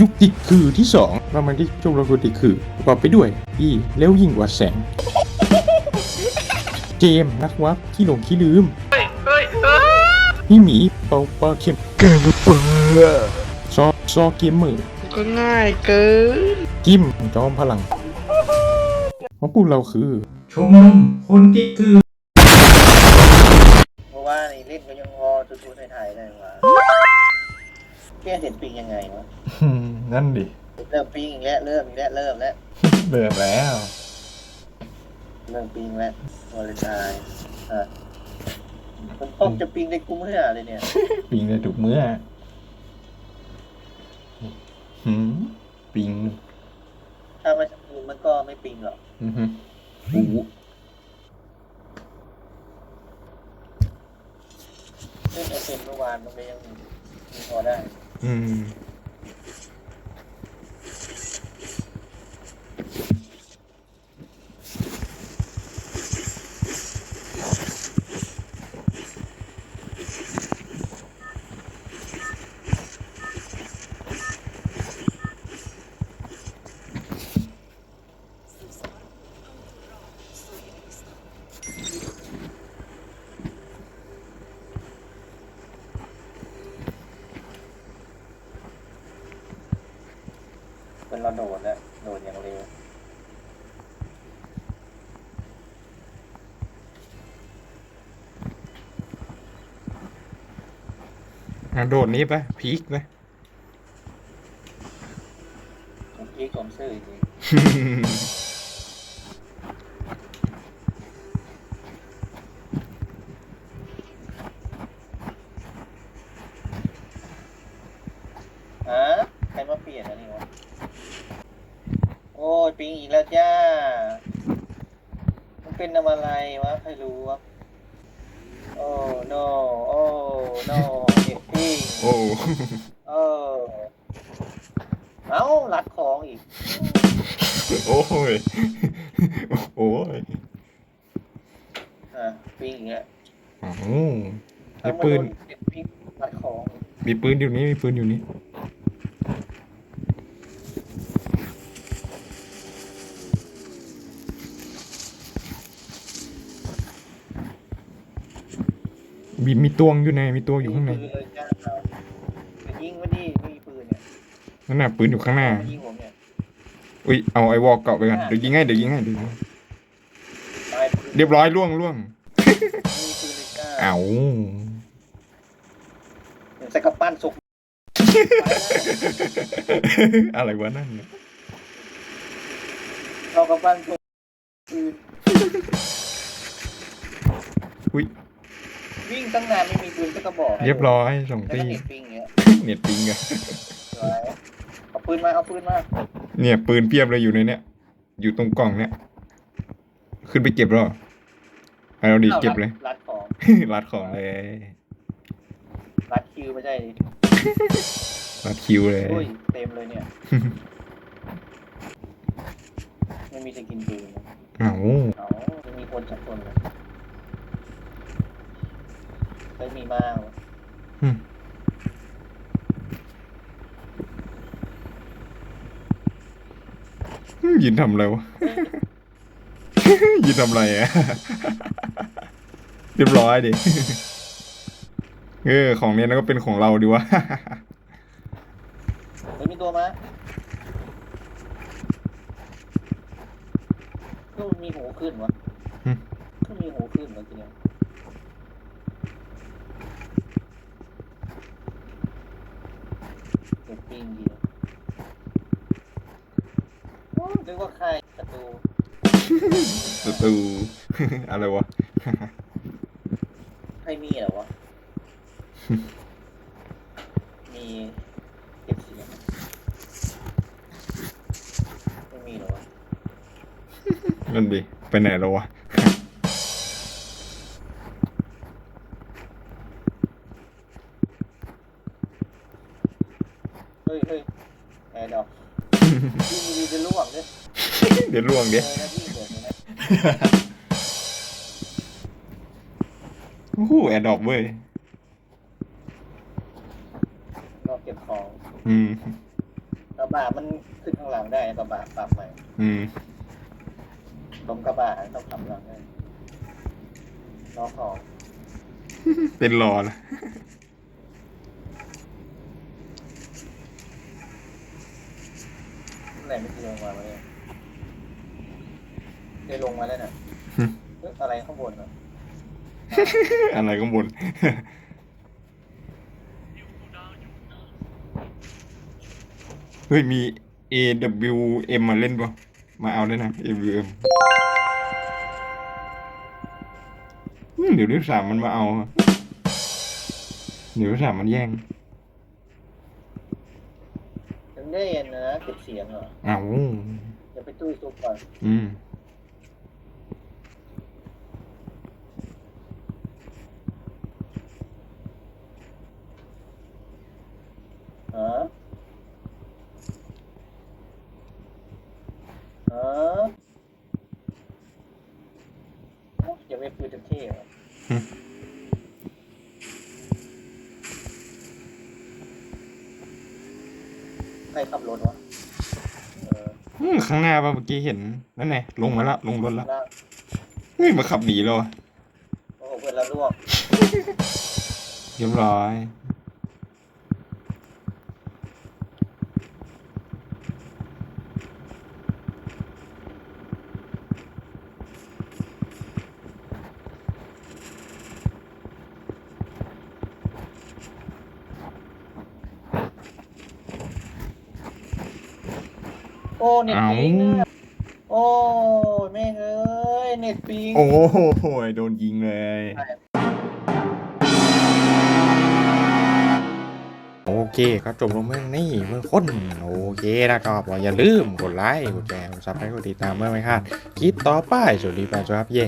ยุคติดคือที่สองเรามาที่ชมรมคนติดคือประกอบไปด้วยอีแล้วยิ่งกว่าแสง เจมส์นักวับขี้หลงขี้ลืมเฮ้ยเฮ้ยเฮ้ยพี่หมีเปาปลาเข็มแกงเปิดซอซอเกมเมอร์ก็ง่ายเกินกิมจอมพลังเพราะพวกเราคือชมรมคนติดคือเพราะว่าในเล่นก็ยังพอทูๆไทยๆได้ว่า แกเห็นปิงยังไงวะนั่นดิเริ่มปิงอีกแล้วเริ่มอีกแล้วเริ่มแล้วเบื่อแล้ว เริ่มปิงแล้ววาเลนไทน์อะมันตกจะปิงในกูเมื่อเลยเนี่ยปิงในทุกเมื่อหืมปิง ถ้าไม่ชักปืนมันก็ไม่ปิงหรอกอือฮึอู้เล่นไอเซนเมื่อวานมันก็ยังมีพอได้ อื เป็นเราโดดแล้วโดดอย่างเร็วอะโดดนี้ปะพีคไหม ผมพีคผมซื่อจริงอะใครมาเปลี่ยนอันนี้วะ โอ้ยปิงอีกแล้วจ้า มันเป็นอะไรวะใครรู้วะโอ้ no โอ้ no เด็กปิงโอ้ เออเอ้ารัดของอีก โอ้ย โอ้ยอะปิงอีกแล้วอ้าวมีปืนเด็กปิงรัดของ มีปืนอยู่นี้มีปืนอยู่นี้ มีมีตวงอยู่ในมีตัวอยู่ข้างในมีปืเลยจ้าจะยิงวะดิไม่มีปืนเนี่ยนั่นน่ะปืนอยู่ข้างหน้ามายิงผมเนี่ยอุ้ยเอาไอ้วอลเกาะไปก่อนเดี๋ยวยิงให้เดี๋ยวยิงให้เดี๋ยวยิงให้ตายปืนเรียบร้อยล่วงล่วงมีปืนเลยจ้าเอาเดี๋ยวใส่กระปั้นสุกอะไรวะนั่นน่ะเอากระปั้นสุกปืน ตั้งนานไม่มีปืนสักกระบอกเรียบร้อยสองแล้วตีก็เน็ตปิงอย่างเงี้ยเน็ตปิงอะสวยเอาปืนมาเอาปืนมาเนี่ยปืนเพียบเลยอยู่ในเนี้ยอยู่ตรงกล่องเนี้ยขึ้นไปเก็บแล้วเหรอเอาเราดีอาเก็บเลย รัดของ รัดของเลยรัดคิวไม่ใช่ดิรัดคิวเลย อุ้ยเต็มเลยเนี่ย ไม่มีสกินปืนนะ เอาเอาจะมีคนจับคนเลย เคยมีบ้างวะหึยินทำอะไรวะ ยินทำอะไรอะเรียบร้อยดิ เออ ของเนี้ยนะก็เป็นของเราดีวะเคยมีตัวมาก็มีหูขึ้นวะหึ ก็มีหูขึ้นวะทีเนี้ย เก็บปิ้งดีนะโอ้นึกว่าใครประตูศัตรูอะไรวะ ใครมีเหรอวะ มีเก็บเสียงไม่มีเหรอวะนั่นดิ ไปไหนแล้ววะ ฮ้ยเฮ้ยแอร์ดอกยิงดีจะล่วงเนี่ยเดี๋ยวล่วงเอเดี๋ยวอนะพี่เกิดเลยนะโอ้โหแอร์ดรอปเว้ย รอบเก็บของอืมบะมันขึ้นข้างหลังได้กระบะปรับใหม่อืมลงกระบะต้องขับหลังได้ล้อของเป็นรอละ ไห นไม่เคยลงมาเลยเคยลงมาแล้วน่ะเอ๊ะอะไรข้างบนอะอะไรก็บน เฮ้ย มี AWM มาเล่นปะมาเอาได้นะ AWM อืมเดี๋ยวนิสามมันมาเอาอะเดี๋ยวนิสามมันแย่ง ยัง ได้ยินนะเก็บเสียงเหรออ้าวอย่าไปตุ้ยซุปก่อนอืม ฮะฮะอย่าไปปืนเต็มที่เหรอ อืม ใครขับรถวะเอออืมข้างหน้าป่ะเมื่อกี้เห็นนั่นไงลงมาละลงรถละล่างเฮ้ยมาขับหนีแล้วอะโอ้โหเพื่อนเราล่วงเรียบร้อย อ้เน็ตเอาปิงอะโอ้ยแม่งเอ้ยเน็ตปิงโอ้โหโดนยิงเลย โอเคก็จบลงเมื่อนี่เมื่อคนโอเคนะครับอย่าลืมกดไลค์กดแชร์กดซับสไครต์กดติดตามเมื่อไม่พลาดคลิปต่อไปสวัสดีแฟนครับเย่